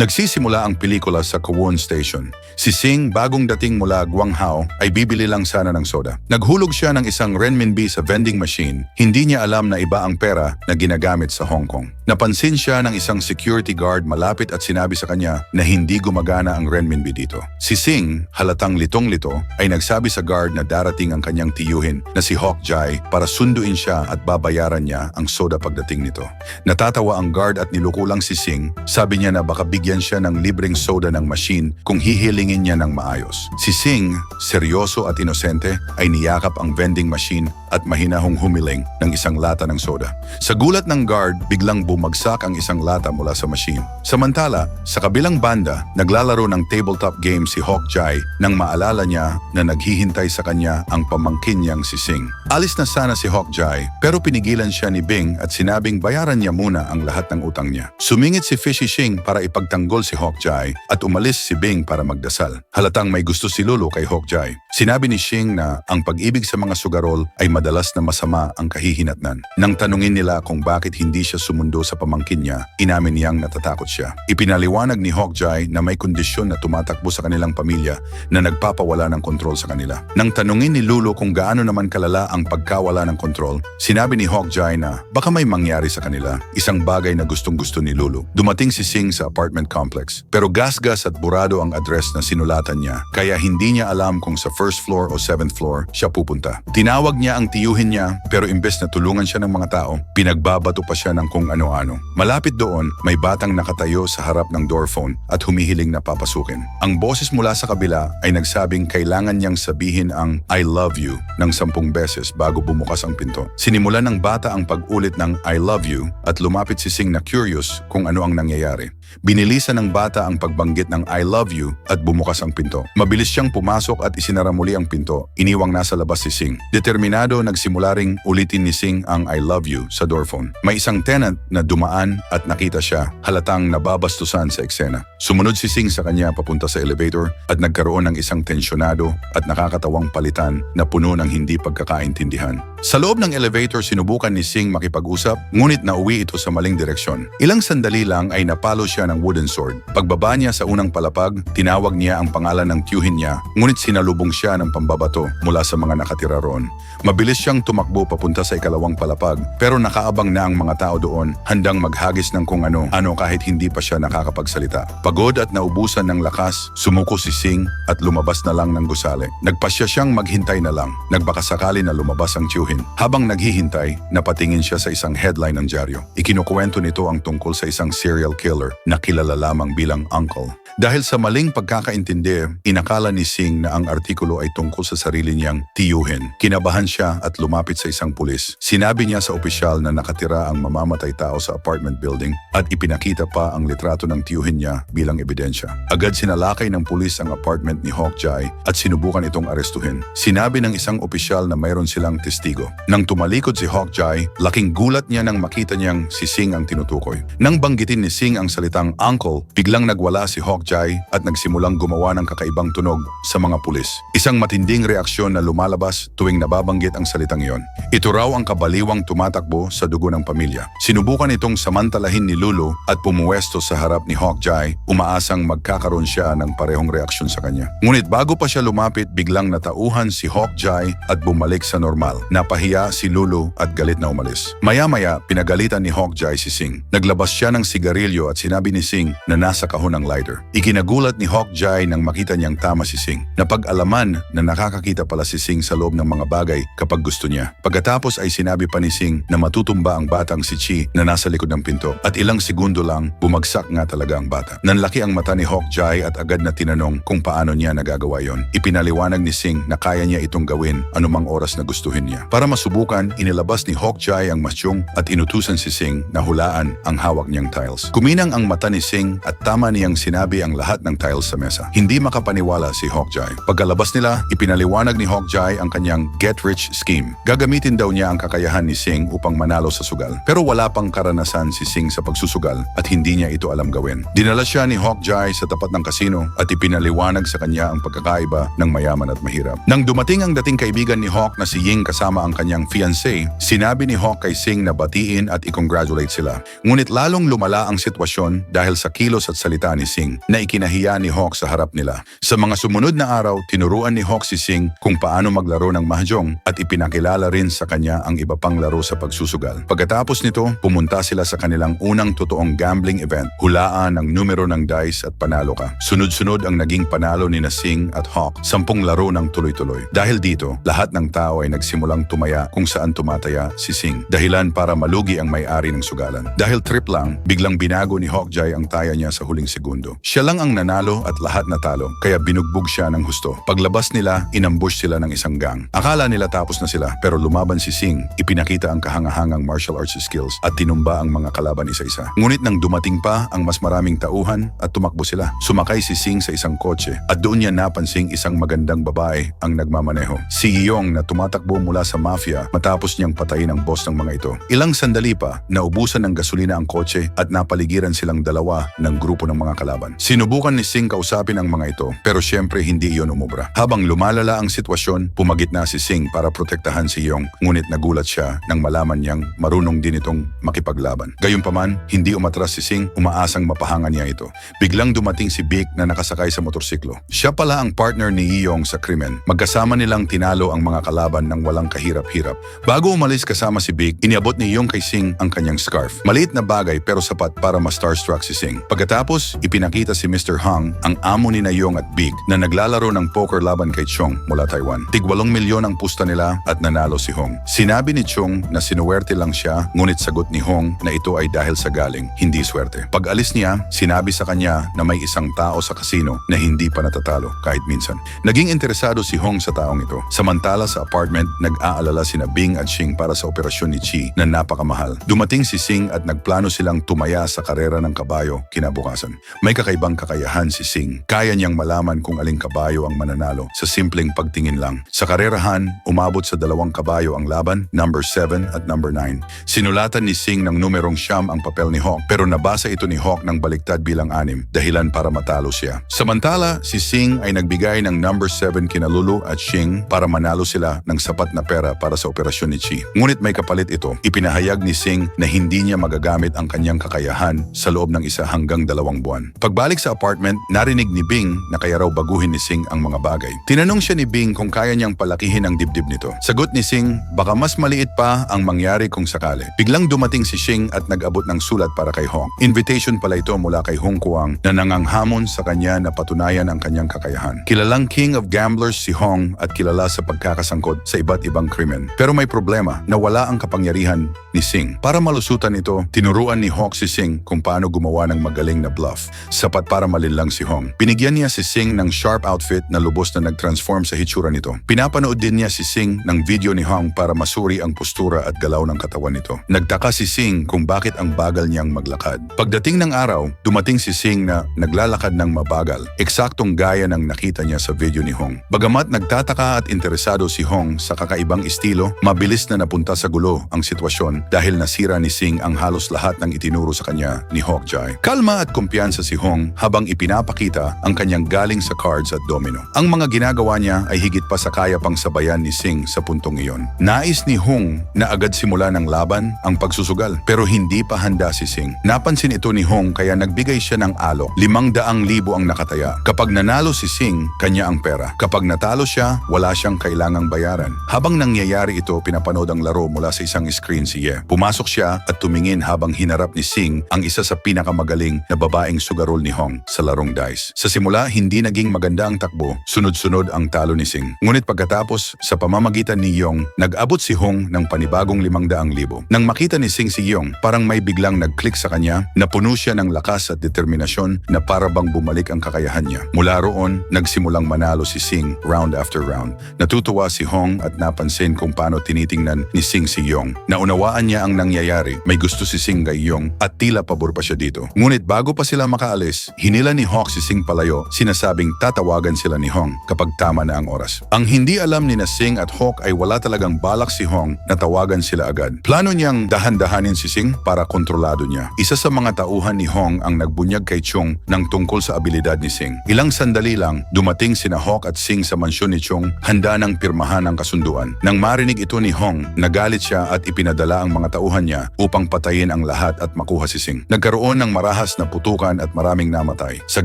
Nagsisimula ang pelikula sa Kowon Station. Si Sing, bagong dating mula Guanghao, ay bibili lang sana ng soda. Naghulog siya ng isang renminbi sa vending machine. Hindi niya alam na iba ang pera na ginagamit sa Hong Kong. Napansin siya ng isang security guard malapit at sinabi sa kanya na hindi gumagana ang renminbi dito. Si Sing, halatang litong-lito, ay nagsabi sa guard na darating ang kanyang tiyuhin na si Hawk Jai para sunduin siya at babayaran niya ang soda pagdating nito. Natatawa ang guard at niluko si Sing. Sabi niya na baka bigyan siya ng libreng soda ng machine kung hihilingin niya ng maayos. Si Sing, seryoso at inosente, ay niyakap ang vending machine at mahinahong humiling ng isang lata ng soda. Sa gulat ng guard, biglang bumagsak ang isang lata mula sa machine. Samantala, sa kabilang banda, naglalaro ng tabletop game si Hawk Jai nang maalala niya na naghihintay sa kanya ang pamangkin niyang si Sing. Alis na sana si Hawk Jai pero pinigilan siya ni Bing at sinabing bayaran niya muna ang lahat ng utang niya. Sumingit si Fishy Shing para ipagtanggol si Hawk Jai at umalis si Bing para magdasal. Halatang may gusto si Lulu kay Hawk Jai. Sinabi ni Shing na ang pag-ibig sa mga sugarol ay madalas na masama ang kahihinatnan. Nang tanungin nila kung bakit hindi siya sumundo sa pamangkin niya, inamin niyang natatakot siya. Ipinaliwanag ni Hawk Jai na may kondisyon na tumatakbo sa kanilang pamilya na nagpapawala ng kontrol sa kanila. Nang tanungin ni Lulu kung gaano naman kalala ang pagkawala ng kontrol, sinabi ni Hawk Jai na baka may mangyari sa kanila, isang bagay na gustong gusto ni Lulu. Dumating si Sing sa apartment complex, pero gasgas at burado ang address na sinulatan niya, kaya hindi niya alam kung sa first floor o seventh floor siya pupunta. Tinawag niya ang tiyuhin niya, pero imbes na tulungan siya ng mga tao, pinagbabato pa siya ng kung ano-ano. Malapit doon, may batang nakatayo sa harap ng door phone at humihiling na papasukin. Ang boses mula sa kabila ay nagsabing kailangan niyang sabihin ang I love you ng sampung beses bago bumukas ang pinto. Sinimulan ng bata ang pag-ulit ng I love you at lumapit si Sing na curious kung ano ang nangyayari. Binilisan ng bata ang pagbanggit ng I love you at bumukas ang pinto. Mabilis siyang pumasok at isinara muli ang pinto. Iniwang nasa labas si Sing. Determinado nagsimula ring ulitin ni Sing ang I love you sa doorphone. May isang tenant na dumaan at nakita siya halatang nababastusan sa eksena. Sumunod si Sing sa kanya papunta sa elevator at nagkaroon ng isang tensyonado at nakakatawang palitan na puno ng hindi pagkakaintindihan. Sa loob ng elevator sinubukan ni Sing makipag-usap ngunit nauwi ito sa maling direksyon. Ilang sandali lang ay napalo siya ng wooden sword. Pagbaba niya sa unang palapag, tinawag niya ang pangalan ng tiyuhin niya ngunit sinalubong siya ng pambabato mula sa mga nakatira roon. Mabilis siyang tumakbo papunta sa ikalawang palapag pero nakaabang na ang mga tao doon handang maghagis ng kung ano-ano kahit hindi pa siya nakakapagsalita. Pagod at naubusan ng lakas, sumuko si Sing at lumabas na lang ng gusali. Nagpasya siyang maghintay na lang. Nagbakasakali na lumabas ang tiyuhin. Habang naghihintay, napatingin siya sa isang headline ng dyaryo. Ikinukwento nito ang tungkol sa isang serial killer na kilala lamang bilang Uncle. Dahil sa maling pagkakaintindi, inakala ni Sing na ang artikulo ay tungkol sa sarili niyang tiyuhin. Kinabahan siya at lumapit sa isang pulis. Sinabi niya sa opisyal na nakatira ang mamamatay tao sa apartment building at ipinakita pa ang litrato ng tiyuhin niya bilang ebidensya. Agad sinalakay ng pulis ang apartment ni Hawk Jai at sinubukan itong arestuhin. Sinabi ng isang opisyal na mayroon silang testigo. Nang tumalikod si Hawk Jai, laking gulat niya nang makita niyang si Sing ang tinutukoy. Nang banggitin ni Sing ang salitang uncle, biglang nagwala si Hawk Jai at nagsimulang gumawa ng kakaibang tunog sa mga pulis. Isang matinding reaksyon na lumalabas tuwing nababanggit ang salitang iyon. Ito raw ang kabaliwang tumatakbo sa dugo ng pamilya. Sinubukan itong samantalahin ni Lulu at pumuwesto sa harap ni Hawk Jai, umaasang magkakaroon siya ng parehong reaksyon sa kanya. Ngunit bago pa siya lumapit, biglang natauhan si Hawk Jai at bumalik sa normal. Napahiya si Lulu at galit na umalis. Maya-maya, pinagalitan ni Hawk Jai si Sing. Naglabas siya ng sigarilyo at sinabi ni Sing na nasa kahon ng lighter. Ikinagulat ni Hawk Jai nang makita niyang tama si Sing. Napag-alaman na nakakakita pala si Sing sa loob ng mga bagay kapag gusto niya. Pagkatapos ay sinabi pa ni Sing na matutumba ang batang si Chi na nasa likod ng pinto at ilang segundo lang bumagsak nga talaga ang bata. Nanlaki ang mata ni Hawk Jai at agad na tinanong kung paano niya nagagawa yon. Ipinaliwanag ni Sing na kaya niya itong gawin anumang oras na gustuhin niya. Para masubukan, inilabas ni Hawk Jai ang masyong at inutusan si Sing na hulaan ang hawak niyang tiles. Kuminang ang mata ni Sing at tama niyang sinabi tinanggi ang lahat ng tiles sa mesa. Hindi makapaniwala si Hawkeye. Pagkalabas nila, ipinaliwanag ni Hawkeye ang kanyang get-rich scheme. Gagamitin daw niya ang kakayahan ni Sing upang manalo sa sugal. Pero wala pang karanasan si Sing sa pagsusugal at hindi niya ito alam gawin. Dinala siya ni Hawkeye sa tapat ng kasino at ipinaliwanag sa kanya ang pagkakaiba ng mayaman at mahirap. Nang dumating ang dating kaibigan ni Hawk na si Ying kasama ang kanyang fiancé, sinabi ni Hawk kay Sing na batiin at i-congratulate sila. Ngunit lalong lumala ang sitwasyon dahil sa kilos at salita ni Sing na ikinahiya ni Hawk sa harap nila. Sa mga sumunod na araw, tinuruan ni Hawk si Sing kung paano maglaro ng mahjong at ipinakilala rin sa kanya ang iba pang laro sa pagsusugal. Pagkatapos nito, pumunta sila sa kanilang unang totoong gambling event, hulaan ang numero ng dice at panalo ka. Sunod-sunod ang naging panalo ni na Sing at Hawk, sampung laro ng tuloy-tuloy. Dahil dito, lahat ng tao ay nagsimulang tumaya kung saan tumataya si Sing. Dahilan para malugi ang may-ari ng sugalan. Dahil trip lang, biglang binago ni Hawkeye ang taya niya sa huling segundo. Siya lang ang nanalo at lahat natalo, kaya binugbog siya ng husto. Paglabas nila, inambush sila ng isang gang. Akala nila tapos na sila, pero lumaban si Sing, ipinakita ang kahangahangang martial arts skills at tinumba ang mga kalaban isa-isa. Ngunit nang dumating pa ang mas maraming tauhan at tumakbo sila, sumakay si Sing sa isang kotse at doon niya napansing isang magandang babae ang nagmamaneho. Si Yong na tumatakbo mula sa mafia matapos niyang patayin ang boss ng mga ito. Ilang sandali pa, naubusan ng gasolina ang kotse at napaligiran silang dalawa ng grupo ng mga kalaban. Sinubukan ni Sing kausapin ang mga ito pero syempre hindi iyon umubra. Habang lumalala ang sitwasyon, pumagit na si Sing para protektahan si Yong ngunit nagulat siya nang malaman niyang marunong din itong makipaglaban. Gayunpaman, hindi umatras si Sing, umaasang mapahangan niya ito. Biglang dumating si Vic na nakasakay sa motorsiklo. Siya pala ang partner ni Yong sa krimen. Magkasama nilang tinalo ang mga kalaban ng walang kahirap-hirap. Bago umalis kasama si Vic, iniabot ni Yong kay Sing ang kanyang scarf. Maliit na bagay pero sapat para ma-starstruck si Sing. Pagkatapos, ipinakita si Mr. Hung, ang amo ni na Yong at Big, na naglalaro ng poker laban kay Chong mula Taiwan. Tig 8 milyon ang pusta nila at nanalo si Hong. Sinabi ni Chong na sinuwerte lang siya, ngunit sagot ni Hong na ito ay dahil sa galing, hindi swerte. Pag alis niya, sinabi sa kanya na may isang tao sa kasino na hindi pa natatalo kahit minsan. Naging interesado si Hong sa taong ito. Samantala sa apartment, nag-aalala sina Bing at Xing para sa operasyon ni Chi na napakamahal. Dumating si Sing at nagplano silang tumaya sa karera ng kabayo kinabukasan. May kakaibang kakayahan si Sing. Kaya niyang malaman kung aling kabayo ang mananalo sa simpleng pagtingin lang. Sa karerahan, umabot sa dalawang kabayo ang laban, number 7 at number 9. Sinulatan ni Sing ng numerong siyam ang papel ni Hawk pero nabasa ito ni Hawk ng baliktad bilang anim, dahilan para matalo siya. Samantala, si Sing ay nagbigay ng number 7 kina Lulu at Xing para manalo sila ng sapat na pera para sa operasyon ni Chi. Ngunit may kapalit ito. Ipinahayag ni Sing na hindi niya magagamit ang kanyang kakayahan sa loob ng isa hanggang dalawang buwan. Pagbalik sa apartment, narinig ni Bing na kaya raw baguhin ni Sing ang mga bagay. Tinanong siya ni Bing kung kaya niyang palakihin ang dibdib nito. Sagot ni Sing, baka mas maliit pa ang mangyari kung sakali. Biglang dumating si Xing at nag-abot ng sulat para kay Hong. Invitation pala ito mula kay Hong Kuang na nanganghamon sa kanya na patunayan ang kanyang kakayahan. Kilalang king of gamblers si Hong at kilala sa pagkakasangkot sa iba't ibang krimen. Pero may problema na wala ang kapangyarihan ni Sing. Para malusutan ito, tinuruan ni Hawk si Sing kung paano gumawa ng magaling na bluff. Sapat para malinlang si Hong. Binigyan niya si Sing ng sharp outfit na lubos na nag-transform sa hitsura nito. Pinapanood din niya si Sing ng video ni Hong para masuri ang postura at galaw ng katawan nito. Nagtaka si Sing kung bakit ang bagal niyang maglakad. Pagdating ng araw, dumating si Sing na naglalakad ng mabagal. Eksaktong gaya ng nakita niya sa video ni Hong. Bagamat nagtataka at interesado si Hong sa kakaibang estilo, mabilis na napunta sa gulo ang sitwasyon dahil nasira ni Sing ang halos lahat ng itinuro sa kanya ni Hawkeye. Kalma at kumpiyansa si Hong habang ipinapakita ang kanyang galing sa cards at domino. Ang mga ginagawa niya ay higit pa sa kaya pang sabayan ni Sing sa puntong iyon. Nais ni Hong na agad simula ng laban ang pagsusugal pero hindi pa handa si Sing. Napansin ito ni Hong kaya nagbigay siya ng alok. Limang daang libo ang nakataya. Kapag nanalo si Sing, kanya ang pera. Kapag natalo siya, wala siyang kailangang bayaran. Habang nangyayari ito, pinapanood ang laro mula sa isang screen si Ye. Pumasok siya at tumingin habang hinarap ni Sing ang isa sa pinakamagaling na babaeng sugarol ni Hong sa larong dice. Sa simula, hindi naging maganda ang takbo. Sunod-sunod ang talo ni Sing. Ngunit pagkatapos, sa pamamagitan ni Yong, nag-abot si Hong ng panibagong limang daang libo. Nang makita ni Sing si Yong, parang may biglang nag-click sa kanya, napuno siya ng lakas at determinasyon na para bang bumalik ang kakayahan niya. Mula roon, nagsimulang manalo si Sing round after round. Natutuwa si Hong at napansin kung paano tinitingnan ni Sing si Yong. Naunawaan niya ang nangyayari, may gusto si Sing kay Yong at tila pabor pa siya dito. Ngunit bago pa sila makaalis, hinila ni Hawk si Sing palayo, sinasabing tatawagan sila ni Hong kapag tama na ang oras. Ang hindi alam ni na Sing at Hawk ay wala talagang balak si Hong na tawagan sila agad. Plano niyang dahan-dahanin si Sing para kontrolado niya. Isa sa mga tauhan ni Hong ang nagbunyag kay Chung ng tungkol sa abilidad ni Sing. Ilang sandali lang, dumating sina Hawk at Sing sa mansyon ni Chung, handa ng pirmahan ang kasunduan. Nang marinig ito ni Hong, nagalit siya at ipinadala ang mga tauhan niya upang patayin ang lahat at makuha si Sing. Nagkaroon ng marahas na putukan at maraming namatay. Sa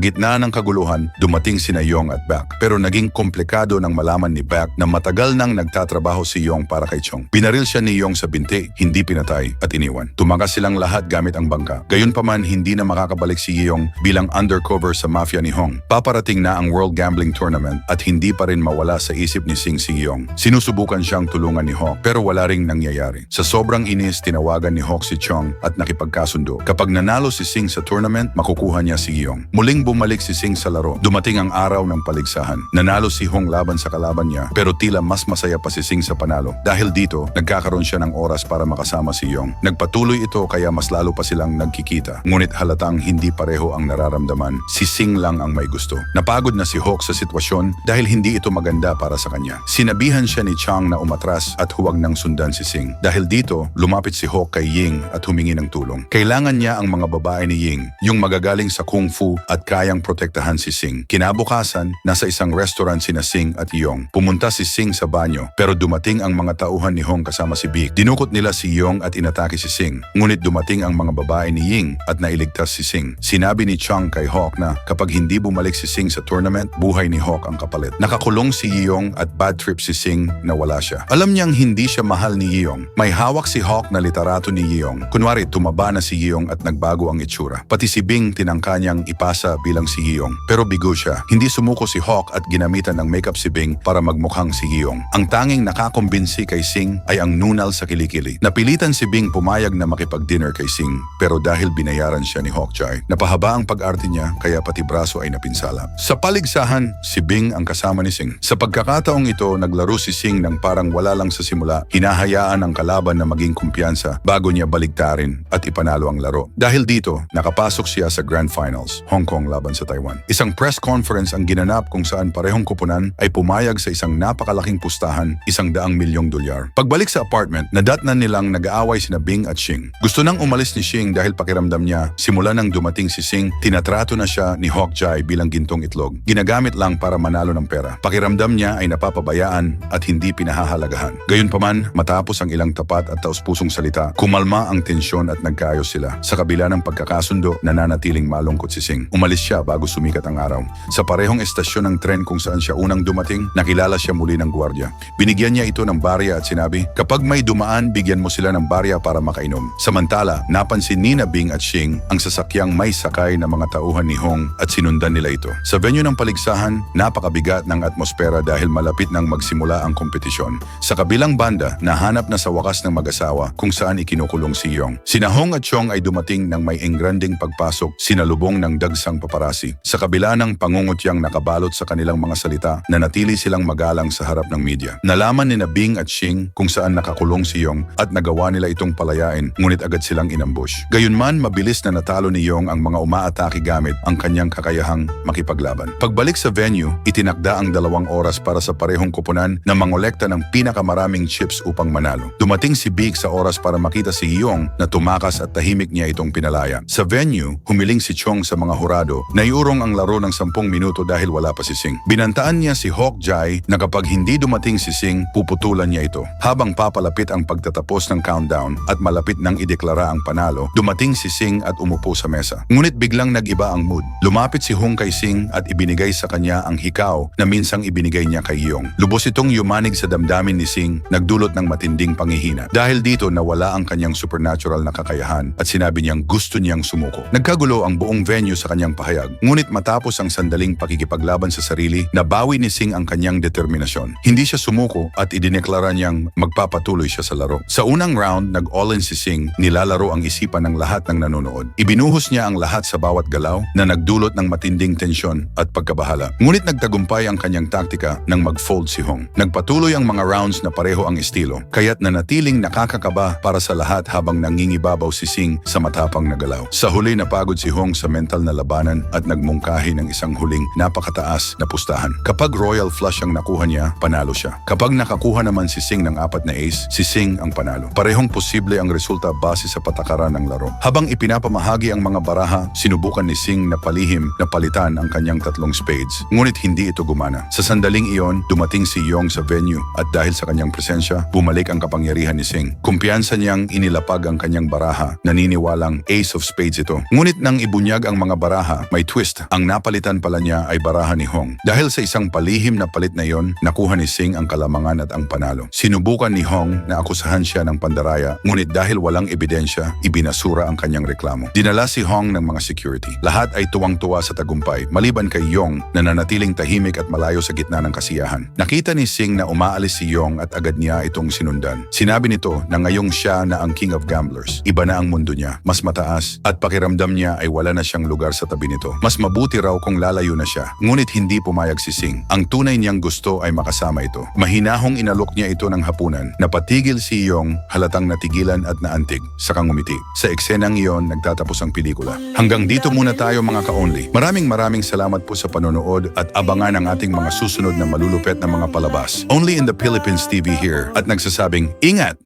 gitna ng kaguluhan, dumating sina Yong at Baek. Pero naging komplikado nang malaman ni Baek na matagal nang nagtatrabaho si Yong para kay Chong. Binaril siya ni Yong sa binti, hindi pinatay at iniwan. Tumakas silang lahat gamit ang bangka. Gayunpaman, hindi na makakabalik si Yong bilang undercover sa mafia ni Hong. Paparating na ang World Gambling Tournament at hindi pa rin mawala sa isip ni Sing si Yong. Sinusubukan siyang tulungan ni Hawk pero wala ring nangyayari. Sa sobrang inis, tinawagan ni Hawk si Chong at nakipagkasundo. Kapag nanalo si Sing sa tournament, makukuha niya si Yong. Muling bumalik si Sing sa laro. Dumating ang araw ng paligsahan. Nanalo si Hong laban sa kalaban niya pero tila mas masaya pa si Sing sa panalo. Dahil dito, nagkakaroon siya ng oras para makasama si Yong. Nagpatuloy ito kaya mas lalo pa silang nagkikita. Ngunit halatang hindi pareho ang nararamdaman. Si Sing lang ang may gusto. Napagod na si Hawk sa sitwasyon dahil hindi ito maganda para sa kanya. Sinabihan siya ni Chang na umatras at huwag nang sundan si Sing. Dahil dito, lumapit si Hawk kay Ying at humingi ng tulong. Kailangan niya ang mga babae ni Ying, yung magagaling sa kung fu at kayang protektahan si Sing. Kinabukasan, nasa isang restaurant sina Sing at Yong. Pumunta si Sing sa banyo pero dumating ang mga tauhan ni Hong kasama si Big. Dinukot nila si Yong at inatake si Sing. Ngunit dumating ang mga babae ni Ying at nailigtas si Sing. Sinabi ni Chang kay Hawk na kapag hindi bumalik si Sing sa tournament, buhay ni Hawk ang kapalit. Nakakulong si Yong at bad trip si Sing na wala siya. Alam niyang hindi siya mahal ni Yong. May hawak si Hawk na literato ni Yong. Kunwari, tumaba na si Yong at nagbago ang itsura. Pati si Bing tinangka niyang ipasa bilang si Yong. Pero bigo siya. Hindi sumuko si Hawk at ginamitan ng makeup si Bing para magmukhang si Yong. Ang tanging nakakumbinsi kay Sing ay ang nunal sa kilikili. Napilitan si Bing pumayag na makipag-dinner kay Sing pero dahil binayaran siya ni Hawkeye, napahaba ang pag-arte niya kaya pati braso ay napinsala. Sa paligsahan, si Bing ang kasama ni Sing. Sa pagkakataong ito, naglaro si Sing ng parang wala lang sa simula, hinahayaan ang kalaban na maging kumpiyansa bago niya baligtarin at ipanalo ang laro. Dahil dito, nakapasok siya sa Grand Finals, Hong Kong laban sa Taiwan. Isang press conference ang ginanap kung saan parehong kupunan ay pumayag sa isang napakalaking pustahan, isang daang milyong dolyar. Pagbalik sa apartment, nadatnan nilang nag-aaway sina Bing at Shing. Gusto nang umalis ni Shing dahil pakiramdam niya, simula nang dumating si Sing, tinatrato na siya ni Hawk Jai bilang gintong itlog. Ginagamit lang para manalo ng pera. Pakiramdam niya ay napapabayaan at hindi pinahahalagahan. Gayunpaman, matapos ang ilang tapat at taus-pusong salita, kumalma ang tensyon at nagkaayos sila. Sa kabila ng pagkakasundo, nananatiling malungkot si Sing. Umalis siya bago sumikat ang araw. Sa parehong estasyon ng tren kung saan siya unang dumating, nakilala siya muli ng gwardiya. Binigyan niya ito ng barya at sinabi, kapag may dumaan, bigyan mo sila ng barya para makainom. Samantala, napansin ni na Bing at Shing ang sasakyang may sakay na mga tauhan ni Hong at sinundan nila ito. Sa venue ng paligsahan, napakabigat ng atmosfera dahil malapit nang magsimula ang kompetisyon. Sa kabilang banda, nahanap na sa wakas ng mag-asawa kung saan ikinukulong si Yong. Sina Hong at Chong ay dumating ng may engranding pagpasok, sinalubong ng dagsang paparasi. Sa kabila ng pangungutyang nakabalot sa kanilang mga salita, nanatili silang magalang sa harap ng media. Nalaman ni na Bing at Shing kung saan nakakulong si Yong at nagawa nila itong palayain ngunit agad silang inambush. Gayunman, mabilis na natalo ni Yong ang mga umaatake gamit ang kanyang kakayahang makipaglaban. Pagbalik sa venue, itinakda ang dalawang oras para sa parehong kupunan na mangolekta ng pinakamaraming chips upang manalo. Dumating si Big sa oras para makita si Yong na tumakas at tahimik niya itong pinalaya. Sa venue, humiling si Chong sa mga hurado na iurong ang laro ng 10 minuto dahil wala pa si Sing. Binantaan niya si Hawk Jai na kapag hindi dumating si Sing, puputulan niya ito. Habang papalapit ang pagtatapos ng countdown at malapit nang ideklara ang panalo, dumating si Sing at umupo sa mesa. Ngunit biglang nag-iba ang mood. Lumapit si Hong kay Sing at ibinigay sa kanya ang hikaw na minsang ibinigay niya kay Yong. Lubos itong yumanig sa damdamin ni Sing, nagdulot ng matinding pangihina. Dahil dito nawala ang kanyang supernatural na kakayahan at sinabi niyang gusto niyang sumuko. Nagkagulo ang buong venue sa kanyang pahayag. Ngunit matapos ang sandaling pakikipaglaban sa sarili, nabawi ni Sing ang kanyang determinasyon. Hindi siya sumuko at idineklara niyang magpapatuloy siya sa laro. Sa unang round, nag-all-in si Sing, nilalaro ang isipan ng lahat ng nanonood. Ibinuhos niya ang lahat sa bawat galaw na nagdulot ng matinding tensyon at pagkabahala. Ngunit nagtagumpay ang kanyang taktika nang mag-fold si Hong. Nagpatuloy ang mga rounds na pareho ang estilo, kaya't nanatiling nakakakaba para sa lahat habang nangingibabaw si Sing sa matapang na galaw. Sa huli napagod si Hong sa mental brutal na labanan at nagmungkahi ng isang huling napakataas na pustahan. Kapag royal flush ang nakuha niya, panalo siya. Kapag nakakuha naman si Sing ng apat na ace, si Sing ang panalo. Parehong posible ang resulta base sa patakaran ng laro. Habang ipinapamahagi ang mga baraha, sinubukan ni Sing na palihim na palitan ang kanyang tatlong spades. Ngunit hindi ito gumana. Sa sandaling iyon, dumating si Yong sa venue at dahil sa kanyang presensya, bumalik ang kapangyarihan ni Sing. Kumpiyansa niyang inilapag ang kanyang baraha, naniniwalang ace of spades ito. Ngunit nang ibunyag ang mga baraha, may twist. Ang napalitan pala niya ay baraha ni Hong. Dahil sa isang palihim na palit na iyon, nakuha ni Sing ang kalamangan at ang panalo. Sinubukan ni Hong na akusahan siya ng pandaraya, ngunit dahil walang ebidensya, ibinasura ang kanyang reklamo. Dinala si Hong ng mga security. Lahat ay tuwang-tuwa sa tagumpay, maliban kay Yong na nanatiling tahimik at malayo sa gitna ng kasiyahan. Nakita ni Sing na umaalis si Yong at agad niya itong sinundan. Sinabi nito na ngayong siya na ang king of gamblers. Iba na ang mundo niya, mas mataas at pakiramdam niya ay wala na siyang lugar sa tabi nito. Mas mabuti raw kung lalayo na siya. Ngunit hindi pumayag si Sing. Ang tunay niyang gusto ay makasama ito. Mahinahong inalok niya ito ng hapunan. Napatigil si Yong halatang natigilan at naantig sa kangumiti. Sa eksenang iyon, nagtatapos ang pelikula. Hanggang dito muna tayo mga ka-only. Maraming maraming salamat po sa panonood at abangan ang ating mga susunod na malulupet na mga palabas. Only in the Philippines TV here at nagsasabing, ingat!